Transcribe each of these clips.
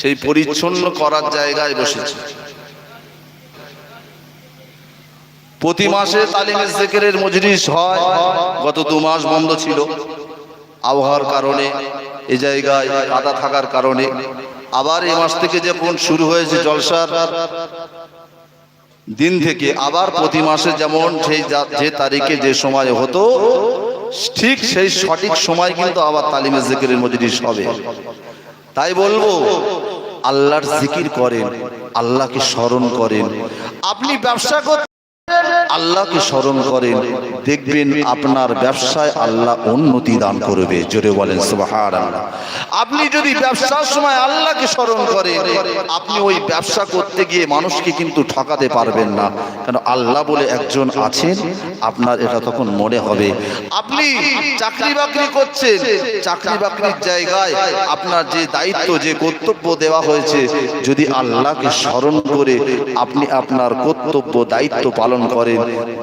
সেই পরিচ্ছন্ন করার জায়গায় বসেছে। প্রতি মাসে তালিমের জেকেরের মজলিস হয়। গত দু মাস বন্ধ ছিল। আবহাওয়ার কারণে এ জায়গায় কাদা থাকার কারণে। আবার এই মাস থেকে যখন শুরু হয়েছে জলসার দিন থেকে আবার প্রতি মাসে যেমন সেই যে তারিখে যে সময় হতো ঠিক সেই সঠিক সময় কিন্তু আবার তালিমের জিকিরের মজলিস হবে। তাই বলব আল্লাহর জিকির করেন আল্লাহকে স্মরণ করেন। আপনি ব্যবসা করতে আল্লাহকে স্মরণ করেন, দেখবেন আপনার ব্যবসায় আল্লাহ উন্নতি দান করবে। জোরে বলেন আপনি যদি ব্যবসার সময় আল্লাহকে স্মরণ করেন, আপনি ওই ব্যবসা করতে গিয়ে মানুষকে কিন্তু ঠকাতে পারবেন না। কারণ আল্লাহ বলে একজন আছেন, আপনার এটা তখন মনে হবে। আপনি চাকরি বাকরি করছেন, চাকরি বাকরির জায়গায় আপনার যে দায়িত্ব, যে কর্তব্য দেওয়া হয়েছে, যদি আল্লাহকে স্মরণ করে আপনি আপনার কর্তব্য, দায়িত্ব পালন করেন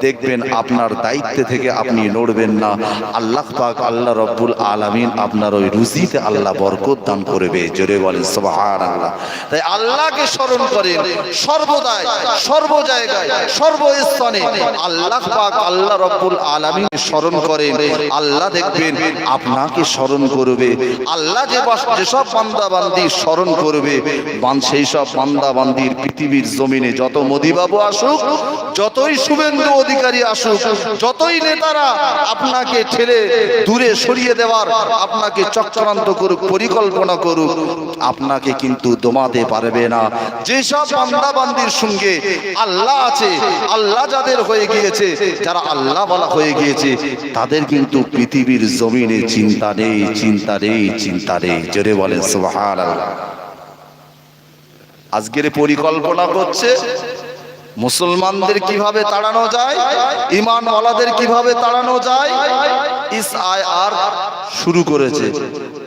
দেখবেন আপনার দায়িত্ব থেকে আপনি নড়বেন না। আল্লাহ পাক আল্লাহ রব্বুল আলামিন আপনার ওই রুজিতে আল্লাহ বরকত দান করবে। জোরে বলেন, সুবহানাল্লাহ। তাই আল্লাহকে স্মরণ করেন, সর্বদাই সর্ব জায়গায় সর্বস্থানে আল্লাহ পাক আল্লাহ রব্বুল আলামিন স্মরণ করেন। আল্লাহ দেখবেন আপনাকে স্মরণ করবে। আল্লাহ যে যেসব বান্দা বান্দি স্মরণ করবে সেই সব বান্দা বান্দির পৃথিবীর জমিনে যত মোদিবাবু আসুক, যতই শুভেন্দু অধিকারী আসুক, যতই নেতারা আপনাকে ঠেলে দূরে সরিয়ে দেওয়ার, আপনাকে চক্রান্ত করুক, পরিকল্পনা করুক, আপনাকে কিন্তু দমাতে পারবে না। যেসব বান্দা বান্দির সঙ্গে আল্লাহ আছে, আল্লাহ যাদের হয়ে গিয়েছে, যারা আল্লাহ বলা হয়ে গিয়েছে, তাদের কিন্তু পৃথিবীর জমিনে চিন্তা নেই চিন্তা নেই চিন্তা নেই। জোরে বলেন, সুবহানাল্লাহ। আজকের পরিকল্পনা করছে মুসলমানদের কীভাবে তাড়ানো যায়? ইমান ওয়ালাদের কীভাবে তাড়ানো যায়? ইস আই আর শুরু করেছে।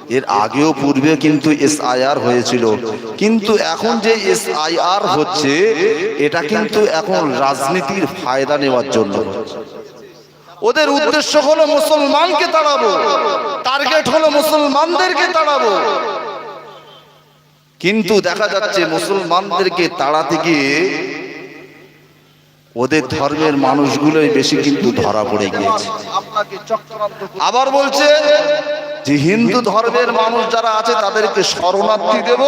এর আগেও পূর্বে কিন্তু এস আই আর হয়েছিল। কিন্তু এখন যে এস আই আর হচ্ছে, এটা কিন্তু এখন রাজনীতির ফায়দা নেওয়ার জন্য। ওদের উদ্দেশ্য হলো মুসলমানকে তাড়াবো। টার্গেট হলো মুসলমানদেরকে তাড়াবো। কিন্তু দেখা যাচ্ছে মুসলমানদেরকে তাড়াতে গিয়ে ওদের ধর্মের মানুষগুলোই বেশি কিন্তু ধরা পড়ে গিয়েছে। আবার বলছে যে হিন্দু ধর্মের মানুষ যারা আছে তাদেরকে শরণার্থী দেব।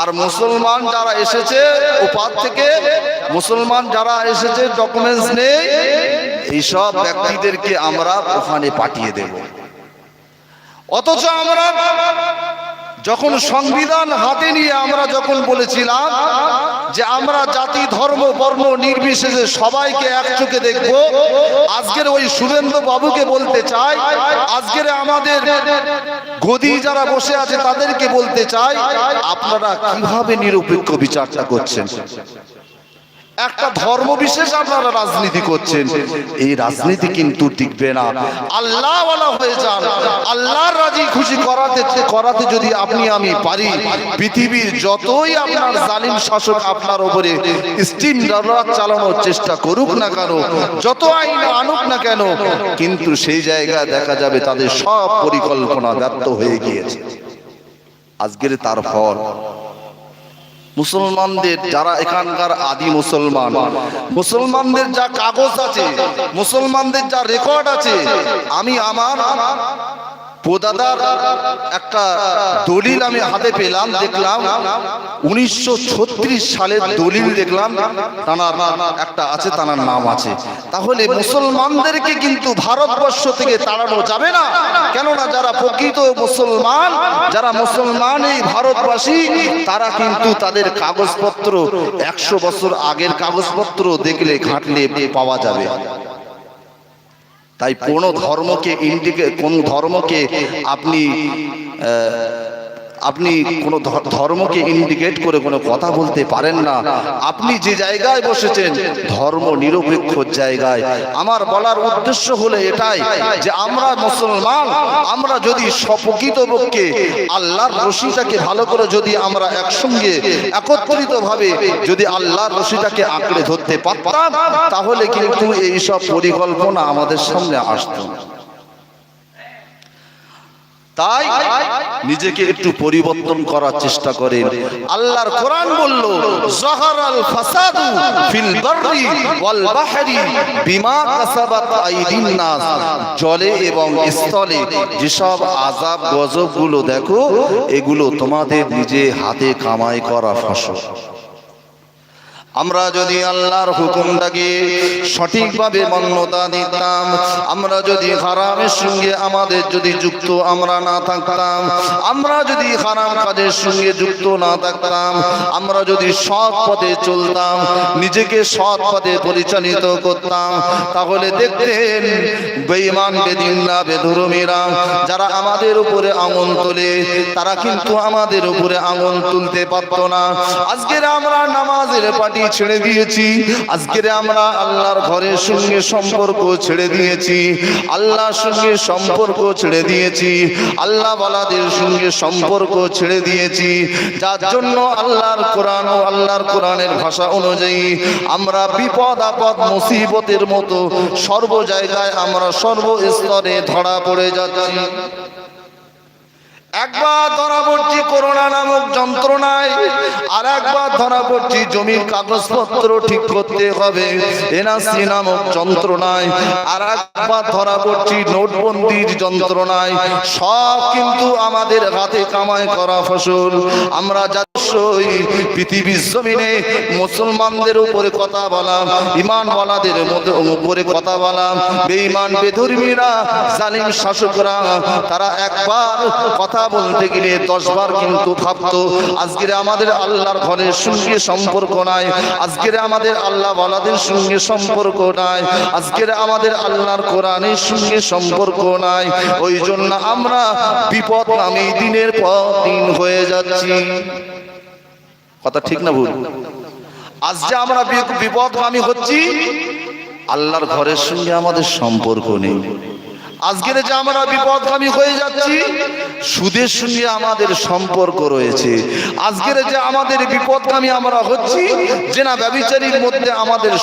আর মুসলমান যারা এসেছে ওপার থেকে মুসলমান যারা এসেছে ডকুমেন্টস নেই এইসব ব্যক্তিদেরকে আমরা ওখানে পাঠিয়ে দেব। অথচ আমরা যখন সংবিধান হাতে নিয়ে আমরা যখন বলেছিলাম যে আমরা জাতি, ধর্ম, বর্ণ নির্বিশেষে সবাইকে এক চোখে দেখব, আজকের ওই শুভেন্দু বাবুকে বলতে চাই, আজকের আমাদের গদি যারা বসে আছে তাদেরকে বলতে চাই, আপনারা কীভাবে নিরপেক্ষ বিচারটা করছেন? একটা ধর্ম বিশেষ আপনারা রাজনীতি করছেন, এই রাজনীতি কিন্তু টিকবে না। আল্লাহ হয়ে যান রাজি খুশি করাতে করাতে যদি আপনি আমি পারি, পৃথিবীর যতই আপনার জালিম শাসক আপনার উপরে স্টিম চালানোর চেষ্টা করুক না কেন, যত আইন আনুক না কেন, কিন্তু সেই জায়গায় দেখা যাবে তাদের সব পরিকল্পনা ব্যর্থ হয়ে গিয়েছে। আজকের তার ফল। মুসলমানদের যারা এখানকার আদি মুসলমান, মুসলমানদের যা কাগজ আছে, মুসলমানদের যা রেকর্ড আছে, আমি আমার পোদাদার একটা দলিল আমি হাতে পেলাম, দেখলাম। উনিশশো সালের দলিল দেখলাম, তানার একটা আছে, তানার নাম আছে। তাহলে মুসলমানদেরকে কিন্তু ভারতবর্ষ থেকে তাড়ানো যাবে না। কেননা যারা প্রকৃত মুসলমান, যারা মুসলমান এই ভারতবাসী, তারা কিন্তু তাদের কাগজপত্র, একশো বছর আগের কাগজপত্র দেখলে, ঘাটলে পাওয়া যাবে। তাই কোন ধর্মকে ইন্ডিকে কোন ধর্মকে আপনি আপনি কোন ধর্মকে ইন্ডিকেট করে কোনো কথা বলতে পারেন না আপনি যে জায়গায় বসেছেন, ধর্ম নিরপেক্ষ জায়গায় আমার বলার উদ্দেশ্য হলো এটাই যে আমরা মুসলমান, আমরা যদি প্রকৃতপক্ষে আল্লাহর রশিটাকে ভালো করে যদি আমরা একসঙ্গে একত্রিত ভাবে যদি আল্লাহর রশিটাকে আঁকড়ে ধরতে পারতাম, তাহলে কিন্তু এইসব পরিকল্পনা আমাদের সামনে আসতো। তাই নিজেকে একটু পরিবর্তন করার চেষ্টা করেন। আল্লাহর কোরআন বলল, জাহারাল ফাসাদু ফিল বাররি ওয়াল বাহরি বিমা কাসাবাত আইদিন নাস। জলে এবং স্থলে যেসব আযাব গজবগুলো দেখো, এগুলো তোমাদের নিজে হাতে কামাই করা ফসল। আমরা যদি আল্লাহর হুকুমটাকে সঠিকভাবে মান্যতা দিতাম, আমরা যদি হারামের সঙ্গে আমাদের যদি যুক্ত আমরা না থাকতাম, আমরা যদি হারাম কাজের সঙ্গে যুক্ত না থাকতাম, আমরা যদি সৎ পথে চলতাম, নিজেকে সৎ পথে পরিচালিত করতাম, তাহলে দেখতেন বেঈমান, বেদিনরা, বেধর্মীরা, যারা আমাদের উপরে আঙুল তোলে, তারা কিন্তু আমাদের উপরে আঙুল তুলতে পারতো না। আজকের আমরা নামাজের পার্টি ছেড়ে দিয়েছি। আজকের আমরা আল্লাহর ঘরের সঙ্গে সম্পর্ক ছেড়ে দিয়েছি। আল্লাহর সঙ্গে সম্পর্ক ছেড়ে দিয়েছি। আল্লাহ বালাদের সঙ্গে সম্পর্ক ছেড়ে দিয়েছি। যার জন্য আল্লাহর কোরআন ও আল্লাহর কোরআনের ভাষা অনুযায়ী আমরা বিপদ, আপদ, মুসিবতের মতো সর্ব জায়গায় আমরা সর্বস্তরে ধরা পড়ে যাচ্ছি। ধরা জমির কাগজপত্র ঠিক করতে হবে নামক যন্ত্রণায় আর একবার ধরা নোটবন্দির যন্ত্রণায়। সব কিন্তু আমাদের হাতে কামাই করা ফসল। আমরা যাচ্ছই পৃথিবীর জমিনে মুসলমানদের উপরে কথা বলা, ইমানওয়ালাদের উপরে কথা বলা, বেঈমান, বেধর্মীরা, জালিম শাসকরা, তারা একবার কথা বলতে গেলে দশবার কিন্তু ভাবতো, আজকের আমাদের আল্লাহর ঘরের সঙ্গে সম্পর্ক নাই, আজকের আমাদের আল্লাহ ওয়ালাদের সঙ্গে সম্পর্ক নাই, আজকের আমাদের আল্লাহর কোরআনের সঙ্গে সম্পর্ক নাই, ওই জন্য আমরা বিপদ নামে দিনের পর দিন হয়ে যাচ্ছি। কথা ঠিক না ভুল? আজ যে আমরা বিপদ বিপদগামী হচ্ছি, আল্লাহর ঘরের সঙ্গে আমাদের সম্পর্ক নেই। আজকের যে আমরা বিপদগামী হয়ে যাচ্ছি, সুদের সঙ্গে আমাদের সম্পর্ক রয়েছে। আজকের যে আমাদের বিপদগামী আমরা হচ্ছি, যে না ব্যবচারীর মধ্যে আমাদের